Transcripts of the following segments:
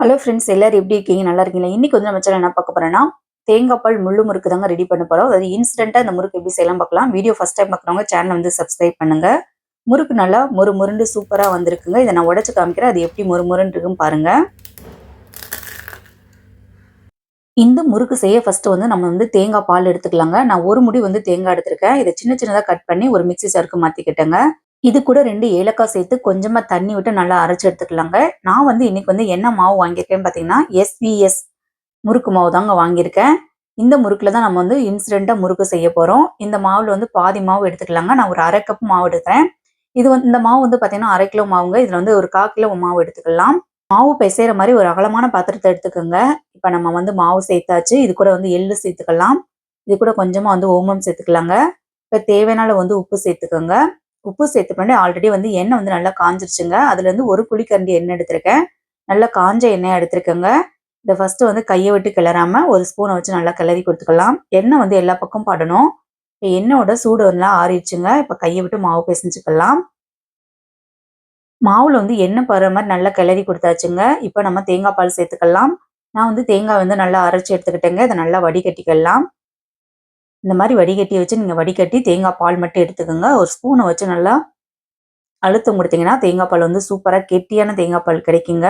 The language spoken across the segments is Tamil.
ஹலோ ஃப்ரெண்ட்ஸ் எல்லாரும் எப்படி இருக்கீங்க? நல்லா இருக்கீங்களா? இன்னைக்கு வந்து நம்ம சேனல் என்ன பார்க்க போறோம்னா தேங்காய் பால் முள்ளு முறுக்கு தாங்க ரெடி பண்ண போறோம். அதாவது இன்ஸ்டன்ட்டா இந்த முறுக்கு எப்படி செய்யலாம் பார்க்கலாம். வீடியோ ஃபர்ஸ்ட் டைம் பார்க்குறவங்க சேனல் வந்து சப்ஸ்கிரைப் பண்ணுங்க. முறுக்கு நல்லா முறு முருண்டு சூப்பரா வந்திருக்குங்க. இதை நான் உடச்சு காமிக்கிறேன். அது எப்படி முறு முருன்னு இருக்குன்னு பாருங்க. இந்த முறுக்கு செய்ய ஃபஸ்ட்டு வந்து நம்ம வந்து தேங்காய் பால் எடுத்துக்கலாங்க. நான் ஒரு முடி வந்து தேங்காய் எடுத்திருக்கேன். இதை சின்ன சின்னதாக கட் பண்ணி ஒரு மிக்சி சருக்கு மாற்றிக்கிட்டேங்க இது கூட ரெண்டு ஏலக்காய் சேர்த்து கொஞ்சமாக தண்ணி விட்டு நல்லா அரைச்சி எடுத்துக்கலாங்க. நான் வந்து இன்னைக்கு வந்து என்ன மாவு வாங்கியிருக்கேன்னு பார்த்தீங்கன்னா எஸ்விஎஸ் முறுக்கு மாவு தாங்க வாங்கியிருக்கேன். இந்த முறுக்கில் தான் நம்ம வந்து இன்சிடெண்ட்டாக முறுக்கு செய்ய போகிறோம் இந்த மாவில் வந்து பாதி மாவு எடுத்துக்கலாங்க. நான் ஒரு அரை கப் மாவு எடுக்கிறேன். இது வந்து இந்த மாவு வந்து பார்த்தீங்கன்னா அரை கிலோ மாவுங்க. இதில் வந்து ஒரு கால் கிலோ மாவு எடுத்துக்கலாம். மாவு பிசைகிற மாதிரி ஒரு அகலமான பாத்திரத்தை எடுத்துக்கோங்க. இப்போ நம்ம வந்து மாவு சேர்த்தாச்சு. இது கூட வந்து எள்ளு சேர்த்துக்கலாம். இது கூட கொஞ்சமாக வந்து ஓமம் சேர்த்துக்கலாங்க. இப்போ தேவையான வந்து உப்பு சேர்த்துக்கோங்க. உப்பு சேர்த்து பண்ணி ஆல்ரெடி வந்து எண்ணெய் வந்து நல்லா காஞ்சிருச்சுங்க. அதுல இருந்து ஒரு குழிக்கரண்டி எண்ணெய் எடுத்திருக்கேன். நல்லா காஞ்ச எண்ணெய் எடுத்திருக்கேங்க. இதை ஃபர்ஸ்ட் வந்து கையை விட்டு கிளறாம ஒரு ஸ்பூனை வச்சு நல்லா கிளறி கொடுத்துக்கலாம். எண்ணெய் வந்து எல்லா பக்கம் படணும். இப்போ எண்ணெயோட சூடு நல்லா ஆறிடுச்சுங்க. இப்போ கையை விட்டு மாவு பிசைஞ்சுக்கலாம். மாவுல வந்து எண்ணெய் படுற மாதிரி நல்லா கிளறி கொடுத்தாச்சுங்க. இப்போ நம்ம தேங்காய் பால் சேர்த்துக்கலாம். நான் வந்து தேங்காய் வந்து நல்லா அரைச்சி எடுத்துக்கிட்டேங்க. இதை நல்லா வடிகட்டிக்கலாம். இந்த மாதிரி வடிகட்டி வச்சு நீங்கள் வடிகட்டி தேங்காய் பால் மட்டும் எடுத்துக்கோங்க. ஒரு ஸ்பூனை வச்சு நல்லா அழுத்தம் கொடுத்தீங்கன்னா தேங்காய் பால் வந்து சூப்பராக கெட்டியான தேங்காய் பால் கிடைக்குங்க.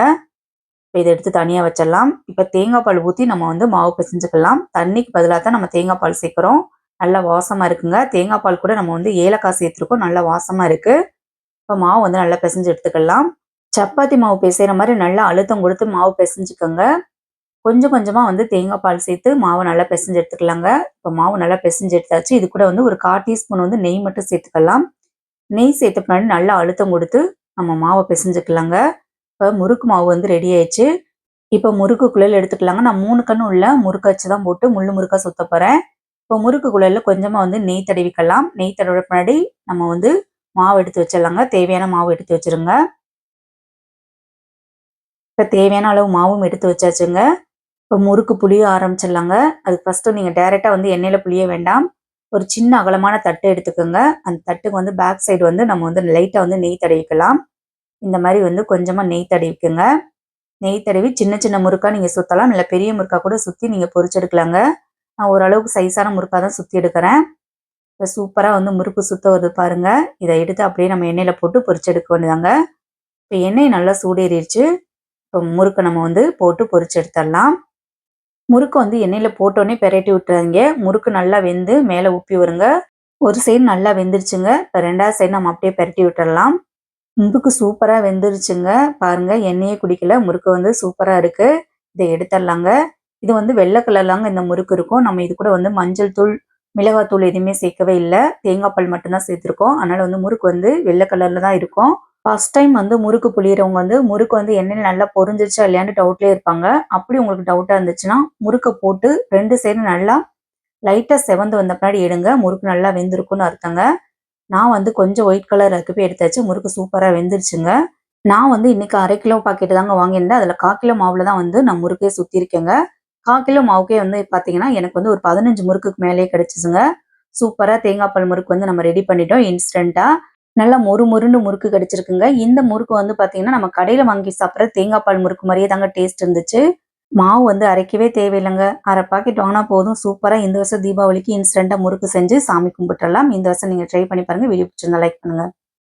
இப்போ இதை எடுத்து தனியாக வச்சிடலாம். இப்போ தேங்காய் பால் ஊற்றி நம்ம வந்து மாவு பிசைஞ்சுக்கலாம். தண்ணிக்கு பதிலாக தான் நம்ம தேங்காய் பால் சேர்க்குறோம். நல்லா வாசமாக இருக்குங்க. தேங்காய் பால் கூட நம்ம வந்து ஏலக்காய் சேர்த்துருக்கோம். நல்லா வாசமாக இருக்குது இப்போ மாவு வந்து நல்லா பிசைஞ்சு எடுத்துக்கலாம். சப்பாத்தி மாவு பிசைகிற மாதிரி நல்லா அழுத்தம் கொடுத்து மாவு பிசைஞ்சுக்கோங்க. கொஞ்சம் கொஞ்சமாக வந்து தேங்காய் பால் சேர்த்து மாவை நல்லா பிசைஞ்சு எடுத்துக்கலாங்க. இப்போ மாவு நல்லா பிசைஞ்சு எடுத்தாச்சு. இது கூட வந்து ஒரு கால் டீஸ்பூன் வந்து நெய் மட்டும் சேர்த்துக்கலாம். நெய் சேர்த்த பின்னாடி நல்லா அழுத்தம் கொடுத்து நம்ம மாவை பிசைஞ்சுக்கலாங்க. இப்போ முறுக்கு மாவு வந்து ரெடி ஆயிடுச்சு. இப்போ முறுக்கு குழல் எடுத்துக்கலாங்க. நான் மூணு கண்ணு உள்ள முறுக்கு வச்சு தான் போட்டு முள்ளு முறுக்காக சுத்த போகிறேன் இப்போ முறுக்கு குழலில் கொஞ்சமாக வந்து நெய் தடவிக்கலாம். நெய் தடவை பின்னாடி நம்ம வந்து மாவு எடுத்து வச்சிடலாங்க. தேவையான மாவு எடுத்து வச்சிருங்க. இப்போ தேவையான அளவு மாவும் எடுத்து வச்சாச்சுங்க. இப்போ முறுக்கு புளிய ஆரம்பிச்சிடலாங்க. அது ஃபஸ்ட்டு நீங்கள் டைரெக்டாக வந்து எண்ணெயில் புளிய வேண்டாம். ஒரு சின்ன அகலமான தட்டு எடுத்துக்கோங்க. அந்த தட்டுக்கு வந்து பேக் சைடு வந்து நம்ம வந்து லைட்டாக வந்து நெய் தடவிக்கலாம். இந்த மாதிரி வந்து கொஞ்சமாக நெய் தடவிக்குங்க. நெய் தடவி சின்ன சின்ன முறுக்காக நீங்கள் சுற்றலாம் இல்லை பெரிய முறுக்கா கூட சுற்றி நீங்கள் பொறிச்செடுக்கலாங்க நான் ஓரளவுக்கு சைஸான முறுக்கா தான் சுற்றி எடுக்கிறேன். இப்போ சூப்பராக வந்து முறுக்கு சுத்த வருது பாருங்கள் இதை எடுத்து அப்படியே நம்ம எண்ணெயில் போட்டு பொறிச்செடுக்க வேண்டியதாங்க. இப்போ எண்ணெய் நல்லா சூடேறிடுச்சு. இப்போ முறுக்கை நம்ம வந்து போட்டு பொறிச்செடுத்துடலாம் முறுக்கு வந்து எண்ணெயில் போட்டோன்னே பெரட்டி விட்டுறாங்க முறுக்கு நல்லா வெந்து மேலே உப்பி வருங்க ஒரு சைடு நல்லா வெந்துருச்சுங்க. இப்போ ரெண்டாவது சைடு நம்ம அப்படியே பெரட்டி விட்டுடலாம் முறுக்கு சூப்பராக வெந்துருச்சுங்க. பாருங்க எண்ணெயே குடிக்கல. முறுக்கு வந்து சூப்பராக இருக்கு. இதை எடுத்துடலாங்க. இது வந்து வெள்ளை கலர்லாங்க இந்த முறுக்கு இருக்கும். நம்ம இது கூட வந்து மஞ்சள் தூள் மிளகாத்தூள் எதுவுமே சேர்க்கவே இல்லை. தேங்காய் பால் மட்டும்தான் சேர்த்துருக்கோம். அதனால வந்து முறுக்கு வந்து வெள்ளை கலர்ல தான் இருக்கும். ஃபர்ஸ்ட் டைம் வந்து முறுக்கு புளியறவங்க வந்து முறுக்கு வந்து எண்ணெயில் நல்லா பொரிஞ்சிருச்சா இல்லையான்னு டவுட்லேயே இருப்பாங்க. அப்படி உங்களுக்கு டவுட்டாக இருந்துச்சுன்னா முறுக்கை போட்டு ரெண்டு சைடும் நல்லா லைட்டாக செவந்து வந்த பின்னாடி எடுங்க. முறுக்கு நல்லா வெந்திருக்குன்னு அர்த்தங்க. நான் வந்து கொஞ்சம் ஒயிட் கலர் போய் எடுத்தாச்சு. முறுக்கு சூப்பராக வெந்துருச்சுங்க. நான் வந்து இன்னைக்கு அரை கிலோ பாக்கெட்டு தாங்க வாங்கியிருந்தேன். அதில் கால் கிலோ மாவில் தான் வந்து நான் முறுக்கே சுற்றிருக்கேங்க கா கிலோ மாவுக்கே வந்து பார்த்தீங்கன்னா எனக்கு வந்து ஒரு பதினஞ்சு முறுக்குக்கு மேலேயே கிடச்சிச்சுங்க. சூப்பராக தேங்காய் பால் முறுக்கு வந்து நம்ம ரெடி பண்ணிட்டோம். இன்ஸ்டண்ட்டாக நல்லா மொறு மொறுன்னு முறுக்கு கிடைச்சிருக்குங்க. இந்த முறுக்கு வந்து பார்த்தீங்கன்னா நம்ம கடையில் வாங்கி சாப்பிட்ற தேங்காய் பால் முறுக்கு மாதிரியே தாங்க டேஸ்ட் இருந்துச்சு. மாவு வந்து அரைக்கவே தேவையில்லைங்க. அரை பாக்கெட் வாங்கினா போதும். சூப்பராக இந்த வருஷம் தீபாவளிக்கு இன்ஸ்டண்ட்டாக முறுக்கு செஞ்சு சாமி கும்பிட்டுறலாம். இந்த வருஷம் நீங்கள் ட்ரை பண்ணி பாருங்க. வீடியோ பிடிச்சிருந்தா லைக் பண்ணுங்க.